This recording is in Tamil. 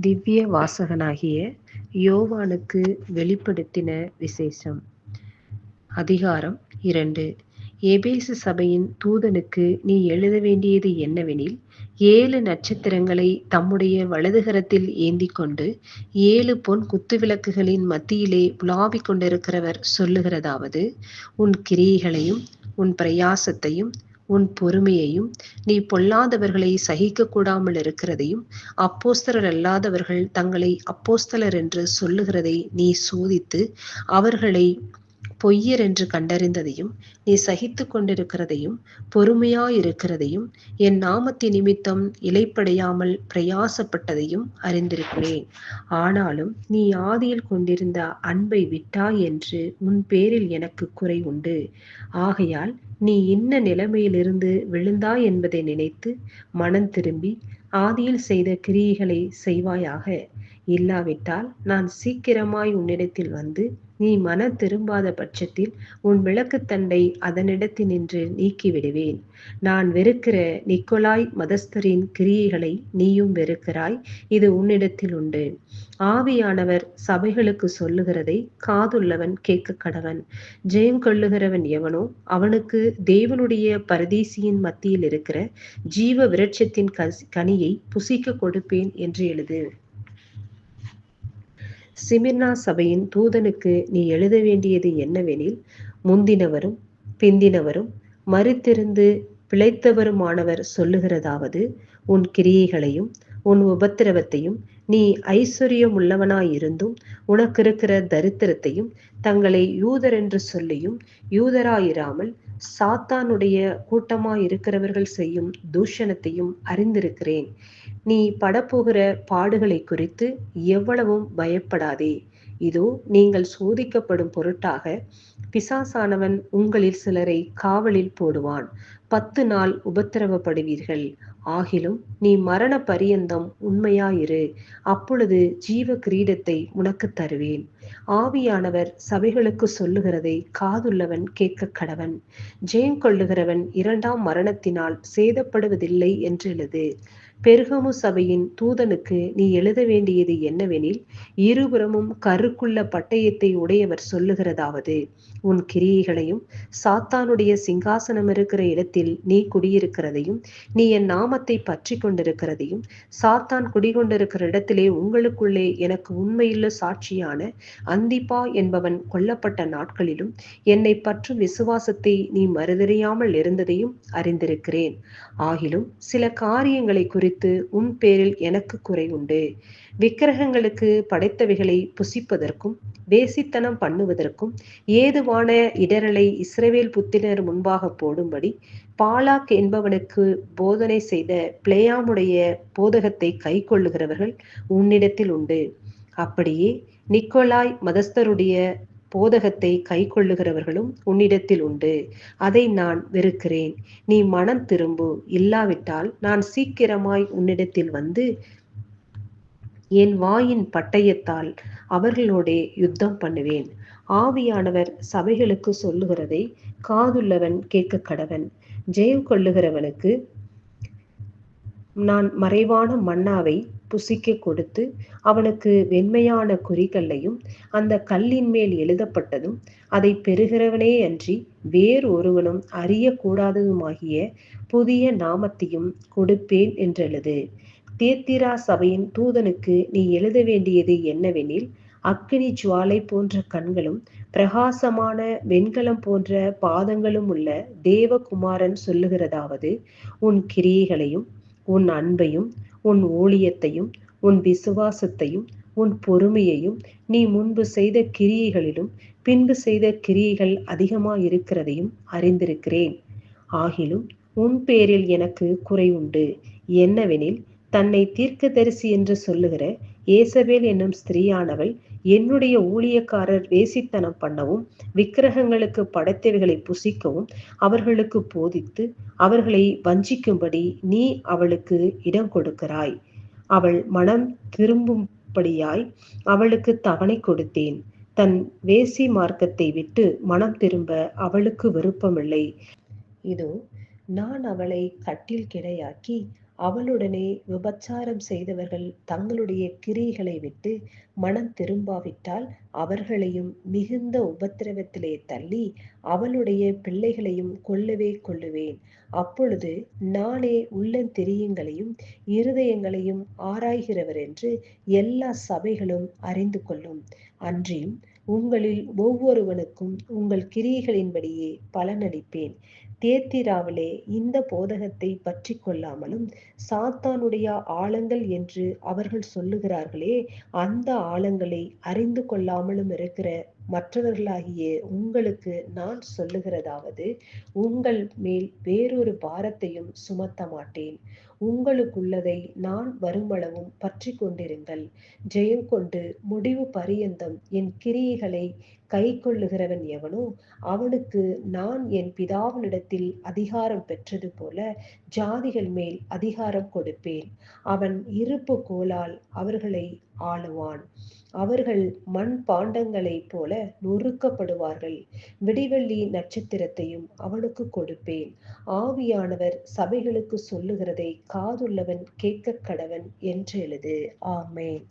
திவ்ய வாசகனாகிய யோவானுக்கு வெளிப்படுத்தின விசேஷம். அதிகாரம் இரண்டு. எபேசு சபையின் தூதனுக்கு நீ எழுத வேண்டியது என்னவெனில் ஏழு நட்சத்திரங்களை தம்முடைய வலதுகரத்தில் ஏந்தி கொண்டு ஏழு பொன் குத்துவிளக்குகளின் மத்தியிலே உலாவிக் கொண்டிருக்கிறவர் சொல்லுகிறதாவது உன் கிரியைகளையும் உன் பிரயாசத்தையும் உன் பொறுமையையும் நீ பொல்லாதவர்களை சகிக்க கூடாமல் இருக்கிறதையும் அப்போஸ்தலர் அல்லாதவர்கள் தங்களை அப்போஸ்தலர் என்று சொல்லுகிறதை நீ சோதித்து அவர்களை பொய்யர் என்று கண்டறிந்ததையும் நீ சகித்து கொண்டிருக்கிறதையும் பொறுமையாயிருக்கிறதையும் என் நாமத்தின் நிமித்தம் இலைப்படையாமல் பிரயாசப்பட்டதையும் அறிந்திருக்கிறேன். ஆனாலும் நீ ஆதியில் கொண்டிருந்த அன்பை விட்டாய் என்று உன் பேரில் எனக்கு குறை உண்டு. ஆகையால் நீ இன்ன நிலைமையிலிருந்து விழுந்தாய் என்பதை நினைத்து மனம் திரும்பி ஆதியில் செய்த கிரியைகளை செய்வாயாக. இல்லாவிட்டால் நான் சீக்கிரமாய் உன்னிடத்தில் வந்து நீ மன திரும்பாத பட்சத்தில் உன் விளக்குத்தண்டை அதனிடத்தில் நின்று நீக்கிவிடுவேன். நான் வெறுக்கிற நிக்கோலாய் மதஸ்தரின் கிரியைகளை நீயும் வெறுக்கிறாய். இது உன்னிடத்தில் உண்டு. ஆவியானவர் சபைகளுக்கு சொல்லுகிறதை காதுள்ளவன் கேட்க கடவன். ஜெயம் கொள்ளுகிறவன் எவனோ அவனுக்கு தேவனுடைய பரதேசியின் மத்தியில் இருக்கிற ஜீவ விரட்சத்தின் கனியை புசிக்க கொடுப்பேன் என்று எழுது. சிமிர்னா சபையின் தூதனுக்கு நீ எழுத வேண்டியது என்னவெனில் முந்தினவரும் பிந்தினவரும் மறுத்திருந்து பிழைத்தவருமானவர் சொல்லுகிறதாவது உன் கிரியைகளையும் உன் உபத்திரவத்தையும் நீ ஐஸ்வர்யம் உள்ளவனாயிருந்தும் உனக்கு இருக்கிற தரித்திரத்தையும் தங்களை யூதர் என்று சொல்லியும் யூதராயிராமல் சாத்தானுடைய கூட்டமாயிருக்கிறவர்கள் செய்யும் தூஷணத்தையும் அறிந்திருக்கிறேன். நீ படப்போகிற பாடுகளை குறித்து எவ்வளவும் பயப்படாதே. இதோ நீங்கள் சோதிக்கப்படும் பொருட்டாக பிசாசானவன் உங்களில் சிலரை காவலில் போடுவான். பத்து நாள் உபத்திரவப்படுவீர்கள். ஆகிலும் நீ மரண பரியந்தம் உண்மையாயிரு. அப்பொழுது ஜீவ கிரீடத்தை உனக்கு தருவேன். ஆவியானவர் சபைகளுக்கு சொல்லுகிறதை காதுள்ளவன் கேட்க கடவன். ஜெயம் கொள்ளுகிறவன் இரண்டாம் மரணத்தினால் சேதப்படுவதில்லை என்று எழுது பெருகமு சபையின் தூதனுக்கு நீ எழுத வேண்டியது என்னவெனில் இருபுறமும் கருக்குள்ள பட்டயத்தை உடையவர் சொல்லுகிறதாவது உன் கிரியைகளையும் சாத்தானுடைய சிங்காசனம் இருக்கிற இடத்தில் நீ குடியிருக்கிறதையும் நீ என் நாமத்தை பற்றி கொண்டிருக்கிறதையும் சாத்தான் குடிகொண்டிருக்கிற இடத்திலே உங்களுக்குள்ளே எனக்கு உண்மையுள்ள சாட்சியான அந்திப்பா என்பவன் கொல்லப்பட்ட நாட்களிலும் என்னை பற்றும் விசுவாசத்தை நீ மறுதறியாமல் இருந்ததையும் அறிந்திருக்கிறேன். ஆகிலும் சில காரியங்களை குறித்து உன் பேரில் எனக்கு குறை உண்டு. விக்கிரகங்களுக்கு படைத்தவைகளை புசிப்பதற்கும் வேசித்தனம் பண்ணுவதற்கும் ஏதுவான இடரலை இஸ்ரவேல் புத்தினர் முன்பாக போடும்படி பாலாக் என்பவனுக்கு போதனை செய்த பிளேயாமுடைய போதகத்தை கை கொள்ளுகிறவர்கள் உன்னிடத்தில் உண்டு. அப்படியே நிக்கோலாய் மதஸ்தருடைய போதகத்தை கை கொள்ளுகிறவர்களும் உன்னிடத்தில் உண்டு. அதை நான் வெறுக்கிறேன். நீ மனம் திரும்பு. இல்லாவிட்டால் நான் சீக்கிரமாய் உன்னிடத்தில் வந்து என் வாயின் பட்டயத்தால் அவர்களோடே யுத்தம் பண்ணுவேன். ஆவியானவர் சபைகளுக்கு சொல்லுகிறதை காதுள்ளவன் கேட்க கடவன். ஜெயம் கொள்ளுகிறவனுக்கு நான் மறைவான மன்னாவை புசிக்க கொடுத்து அவனுக்கு வெண்மையான குறிகல்லையும் அந்த கல்லின் மேல் எழுதப்பட்டதும் அதை பெறுகிறவனே அன்றி வேறு ஒருவனும் அறியக்கூடாததுமாகிய புதிய நாமத்தையும் கொடுப்பேன் என்றெழுது. தேத்திரா சபையின் தூதனுக்கு நீ எழுத வேண்டியது என்னவெனில் அக்கினி ஜுவாலை போன்ற கண்களும் பிரகாசமான வெண்கலம் போன்ற பாதங்களும் உள்ள தேவகுமாரன் சொல்லுகிறதாவது உன் கிரியைகளையும் உன் அன்பையும் உன் ஊழியத்தையும் உன் விசுவாசத்தையும் உன் பொறுமையையும் நீ முன்பு செய்த கிரியைகளிலும் பின்பு செய்த கிரியைகள் அதிகமாயிருக்கிறதையும் அறிந்திருக்கிறேன். ஆகிலும் உன் பேரில் எனக்கு குறை உண்டு என்னவெனில் தன்னை தீர்க்கதரிசி என்று சொல்லுகிற ஏசபேல் என்னும் ஸ்திரீயானவள் என்னுடைய ஊழியக்காரர் வேசித்தனம் பண்ணவும் விக்கிரகங்களுக்கு படைத்தவைகளை புசிக்கவும் அவர்களுக்கு போதித்து அவர்களை வஞ்சிக்கும்படி நீ அவளுக்கு இடம் கொடுக்கிறாய். அவள் மனம் திரும்பும்படியாய் அவளுக்கு தவணை கொடுத்தேன். தன் வேசி மார்க்கத்தை விட்டு மனம் திரும்ப அவளுக்கு விருப்பமில்லை. இதோ நான் அவளை கட்டில் கிடையாக்கி அவளுடனே விபச்சாரம் செய்தவர்கள் தங்களுடைய கிரிகளை விட்டு மனம் திரும்பாவிட்டால் அவர்களையும் மிகுந்த உபத்திரவத்திலே தள்ளி அவளுடைய பிள்ளைகளையும் கொல்லவே கொள்ளுவேன். அப்பொழுது நானே உள்ளந்தெரியங்களையும் இருதயங்களையும் ஆராய்கிறவர் என்று எல்லா சபைகளும் அறிந்து கொள்ளும். அன்றியும் உங்களில் ஒவ்வொருவனுக்கும் உங்கள் கிரியைகளின்படியே பலனளிப்பேன். தேத்திராவிலே இந்த போதகத்தை பற்றி கொள்ளாமலும் சாத்தானுடைய ஆழங்கள் என்று அவர்கள் சொல்லுகிறார்களே அந்த ஆழங்களை அறிந்து கொள்ளாமலும் இருக்கிற மற்றவர்களாகிய உங்களுக்கு நான் சொல்லுகிறதாவது உங்கள் மேல் வேறொரு பாரத்தையும் சுமத்த மாட்டேன். உங்களுக்குள்ளதை நான் வருமளவும் பற்றி கொண்டிருங்கள். ஜெயம் கொண்டு முடிவு பரியந்தம் என் கிரியைகளை கை கொள்ளுகிறவன் எவனோ அவனுக்கு நான் என் பிதாவினிடத்தில் அதிகாரம் பெற்றது போல ஜாதிகள் மேல் அதிகாரம் கொடுப்பேன். அவன் இருப்பு கோலால் அவர்களை ஆளுவான். அவர்கள் மண் பாண்டங்களைப் போல நொறுக்கப்படுவார்கள். விடிவெள்ளி நட்சத்திரத்தையும் அவனுக்கு கொடுப்பேன். ஆவியானவர் சபைகளுக்கு சொல்லுகிறதை காதுள்ளவன் கேட்க கடவன் என்று எழுது. ஆமேன்.